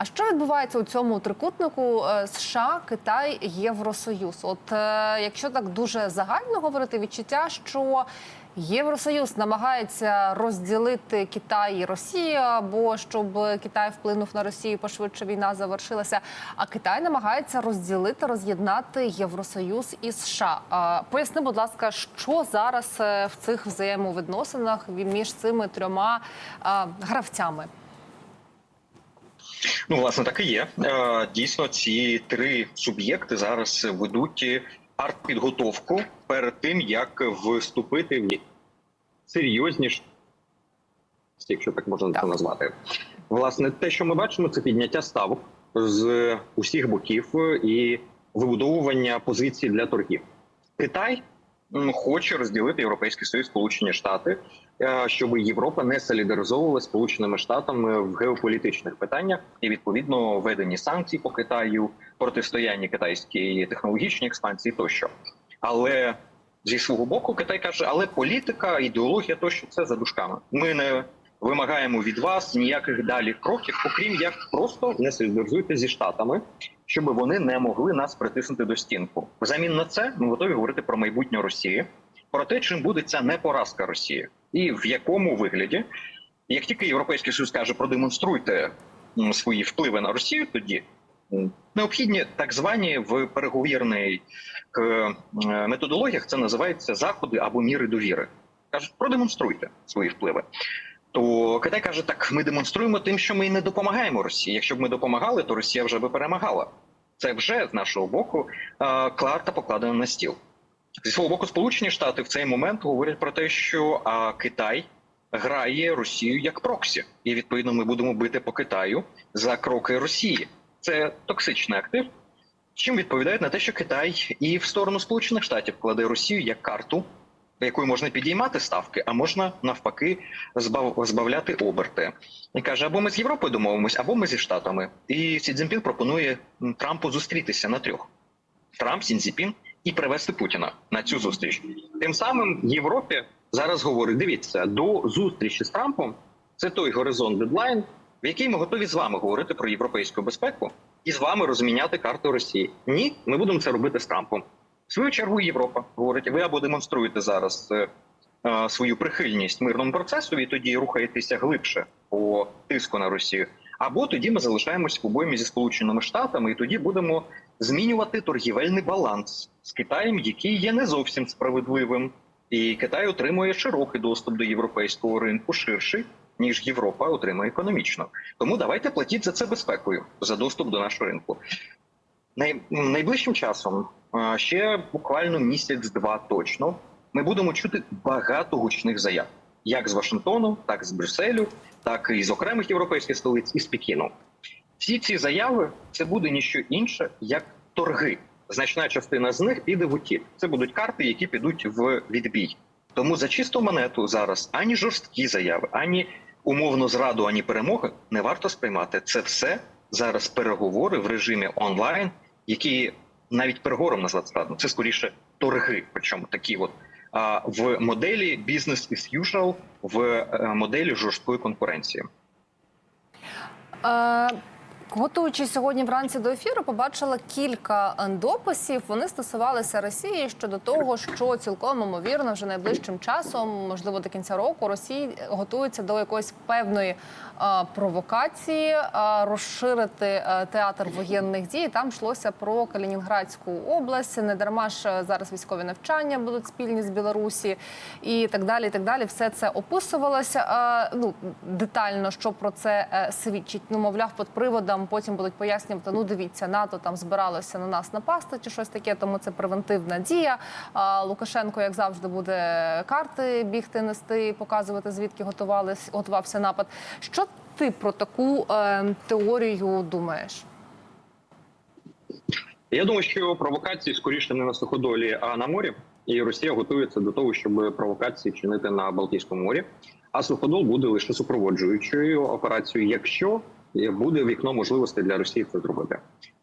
А що відбувається у цьому трикутнику е, США, Китай, Євросоюз? От е, якщо так дуже загально говорити, відчуття, що Євросоюз намагається розділити Китай і Росію, або щоб Китай вплинув на Росію, пошвидше війна завершилася. А Китай намагається розділити, роз'єднати Євросоюз і США. Поясни, будь ласка, що зараз е, в цих взаємовідносинах між цими трьома гравцями? Ну, власне, так і є. Е, Дійсно, ці три суб'єкти зараз ведуть артпідготовку перед тим, як вступити в серйозніш, якщо так можна це Так. назвати. Власне, те, що ми бачимо, це підняття ставок з усіх боків і вибудовування позицій для торгів. Китай хоче розділити Європейський Союз, Сполучені Штати, е, щоб Європа не солідаризовувала Сполученими Штатами в геополітичних питаннях і відповідно введені санкції по Китаю, протистояння китайській технологічній експансії тощо. Але зі свого боку Китай каже, але політика, ідеологія тощо це за дужками. Ми не вимагаємо від вас ніяких далі кроків, окрім як просто не солідаризуйте зі штатами, щоб вони не могли нас притиснути до стінку. Взамін на це ми готові говорити про майбутнє Росії, про те, чим буде ця непоразка Росії, і в якому вигляді, як тільки Європейський Союз каже, продемонструйте свої впливи на Росію, тоді необхідні так звані в переговірний к е, методологіях. Це називається заходи або міри довіри. кажуть, продемонструйте свої впливи. То Китай каже, так ми демонструємо тим, що ми не допомагаємо Росії. Якщо б ми допомагали, то Росія вже би перемагала. Це вже з нашого боку карта покладена на стіл. Зі свого боку, Сполучені Штати в цей момент говорять про те, що а, Китай грає Росію як проксі, і відповідно ми будемо бити по Китаю за кроки Росії. Це токсичний актив. Чим відповідають на те, що Китай і в сторону Сполучених Штатів кладе Росію як карту, якою можна підіймати ставки, а можна навпаки збав, збавляти оберти. І каже: або ми з Європою домовимось, або ми зі Штатами. І Сі Цзіньпін пропонує Трампу зустрітися на трьох. Трамп, Сі Цзіньпін і привести Путіна на цю зустріч. Тим самим Європі зараз говорить: дивіться, до зустрічі з Трампом це той горизонт дедлайн, в який ми готові з вами говорити про європейську безпеку і з вами розміняти карту Росії. Ні, ми будемо це робити з Трампом. В свою чергу Європа говорить: ви або демонструєте зараз е, свою прихильність мирному процесу, і тоді рухаєтеся глибше по тиску на Росію. Або тоді ми залишаємось в обоймі зі Сполученими Штатами, і тоді будемо змінювати торгівельний баланс з Китаєм, який є не зовсім справедливим, і Китай отримує широкий доступ до європейського ринку, ширший ніж Європа отримує економічно. Тому давайте платіть за це безпекою за доступ до нашого ринку. Най... Найближчим часом, ще буквально місяць-два точно, ми будемо чути багато гучних заяв, як з Вашингтону, так і з Брюсселю, так і з окремих європейських столиць, і з Пекіну. Всі ці заяви це буде ніщо інше, як торги. Значна частина з них піде в утік. Це будуть карти, які підуть в відбій. Тому за чисту монету зараз ані жорсткі заяви, ані умовну зраду, ані перемоги не варто сприймати. Це все зараз переговори в режимі онлайн, які навіть переговором назвати складно. Це скоріше торги, причому такі от а, в моделі business is usual, в е, моделі жорсткої конкуренції. Е, Готуючись сьогодні вранці до ефіру, побачила кілька дописів. Вони стосувалися Росії щодо того, що цілком ймовірно вже найближчим часом, можливо, до кінця року, Росії готується до якоїсь певної е, провокації, е, розширити е, театр воєнних дій. Там йшлося про Калінінградську область. Не дарма ж е, зараз військові навчання будуть спільні з Білорусі і так далі. І так далі. Все це описувалося е, ну детально, що про це свідчить. Ну, мовляв, під приводом потім будуть пояснювати. Ну, дивіться, НАТО там збиралося на нас напасти чи щось таке, тому це превентивна дія. А Лукашенко, як завжди, буде карти бігти, нести, показувати звідки готувались, готувався напад. Що ти про таку е, теорію думаєш? Я думаю, що провокації скоріше не на суходолі, а на морі. І Росія готується до того, щоб провокації чинити на Балтійському морі. А суходол буде лише супроводжуючою операцією, якщо буде вікно можливостей для Росії це зробити.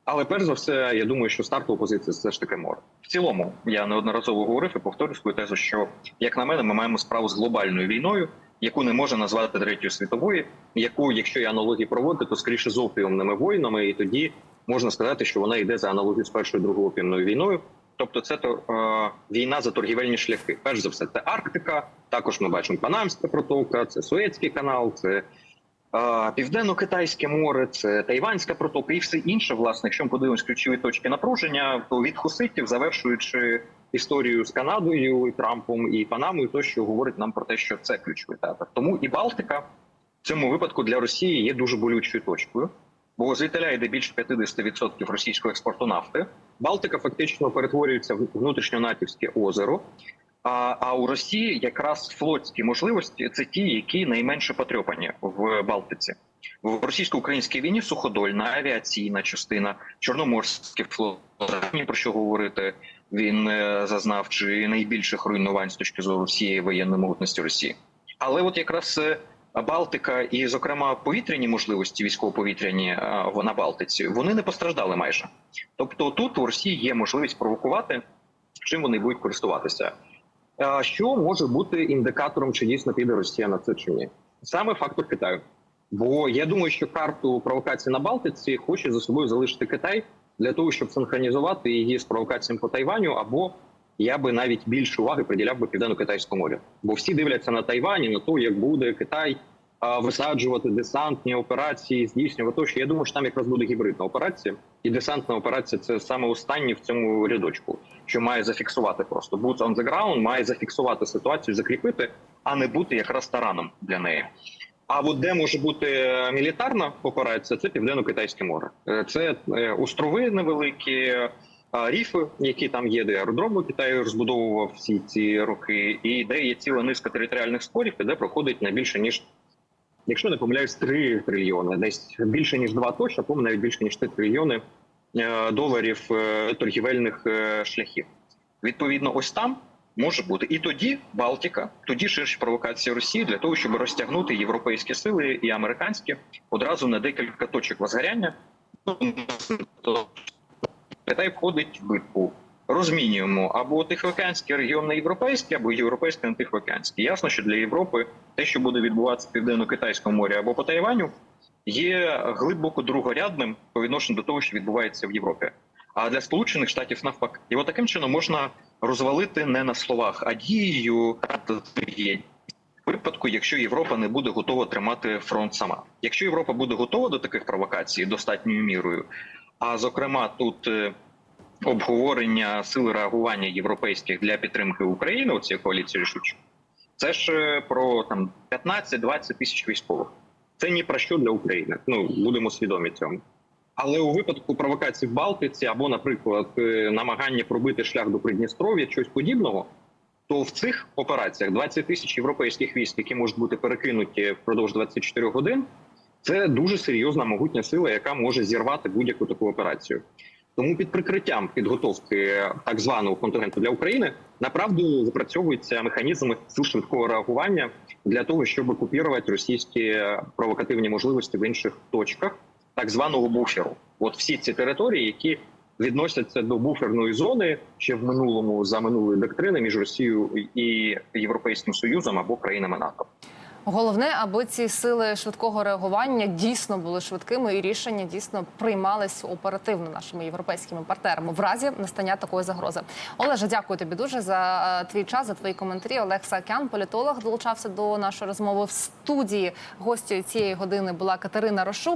Але перш за все, я думаю, що стартова позиція все ж таки море. В цілому я неодноразово говорив і повторюю свою тезу, що як на мене, ми маємо справу з глобальною війною, яку не можна назвати третьою світовою, яку, якщо я аналогії проводити, то скоріше з опіумними воїнами, і тоді можна сказати, що вона йде за аналогію з першою другою опіумною війною. Тобто, це то е, війна за торгівельні шляхи. Перш за все, це Арктика. Також ми бачимо Панамська протока, це Суецький канал, це Південно-Китайське море, це Тайванська протока і все інше. Власне, якщо ми подивимось ключові точки напруження, то від хуситів, завершуючи історію з Канадою, і Трампом і Панамою, то що говорить нам про те, що це ключовий театр. Тому і Балтика в цьому випадку для Росії є дуже болючою точкою, бо звідтиля йде більше 50% російського експорту нафти. Балтика фактично перетворюється в внутрішньонатівське озеро. А, а у Росії якраз флотські можливості це ті, які найменше потрьопані в Балтиці. В російсько-українській війні суходольна авіаційна частина, чорноморський флот, ні про що говорити. Він е, зазнав чи найбільших руйнувань з точки зору всієї воєнної могутності Росії. Але от якраз е, Балтика і, зокрема, повітряні можливості військово-повітряні е, на Балтиці вони не постраждали майже. Тобто, тут у Росії є можливість провокувати, чим вони будуть користуватися. Що може бути індикатором, чи дійсно піде Росія на це чи ні? Саме фактор Китаю. Бо я думаю, що карту провокації на Балтиці хоче за собою залишити Китай для того, щоб синхронізувати її з провокаціями по Тайваню, або я би навіть більше уваги приділяв би південно-китайському морю. Бо всі дивляться на Тайвані, на те, як буде Китай висаджувати десантні операції, здійснювати то, я думаю, що там якраз буде гібридна операція, і десантна операція це саме останнє в цьому рядочку, що має зафіксувати просто boots on the ground, має зафіксувати ситуацію, закріпити, а не бути якраз тараном для неї. А от де може бути е, мілітарна операція, це південно-китайське море. Е, Це е, острови невеликі, ріфи, які там є, де аеродром у Китаю розбудовував всі ці роки, і де є ціла низка територіальних спорів, де проходить не більше ніж, якщо не помиляюсь, 3 трильйони, десь більше ніж 2 точно, по навіть більше ніж 3 трильйони е, доларів е, торгівельних е, шляхів. Відповідно, ось там може бути і тоді Балтика, тоді ширші провокації Росії для того, щоб розтягнути європейські сили і американські одразу на декілька точок возгоряння. Китай входить в битву. Розмінюємо або Тихоокеанський регіон на європейський, або європейський на Тихоокеанський. Ясно, що для Європи те, що буде відбуватися в південно-китайському морі або по Тайваню, є глибоко другорядним по відношенню до того, що відбувається в Європі. А для Сполучених Штатів навпаки. І от таким чином можна розвалити не на словах, а дією випадку, якщо Європа не буде готова тримати фронт сама. Якщо Європа буде готова до таких провокацій достатньою мірою, а зокрема тут е, обговорення сил реагування європейських для підтримки України, у цій коаліції рішуче, це ж е, про там 15-20 тисяч військових. Це ні про що для України. Ну будемо свідомі цьому. Але у випадку провокацій в Балтиці або, наприклад, е, намагання пробити шлях до Придністров'я, щось подібного, то в цих операціях 20 тисяч європейських військ, які можуть бути перекинуті впродовж 24 годин, це дуже серйозна могутня сила, яка може зірвати будь-яку таку операцію. Тому під прикриттям підготовки так званого контингенту для України направду запрацьовуються механізми сил швидкого реагування для того, щоб окупувати російські провокативні можливості в інших точках так званого буферу. От всі ці території, які відносяться до буферної зони ще в минулому за минулої доктрини між Росією і Європейським Союзом або країнами НАТО. Головне, аби ці сили швидкого реагування дійсно були швидкими, і рішення дійсно приймались оперативно нашими європейськими партнерами в разі настання такої загрози. Олеже, дякую тобі дуже за е, твій час, за твої коментарі. Олег Сакян, політолог, долучався до нашої розмови в студії. Гостю цієї години була Катерина Рошук.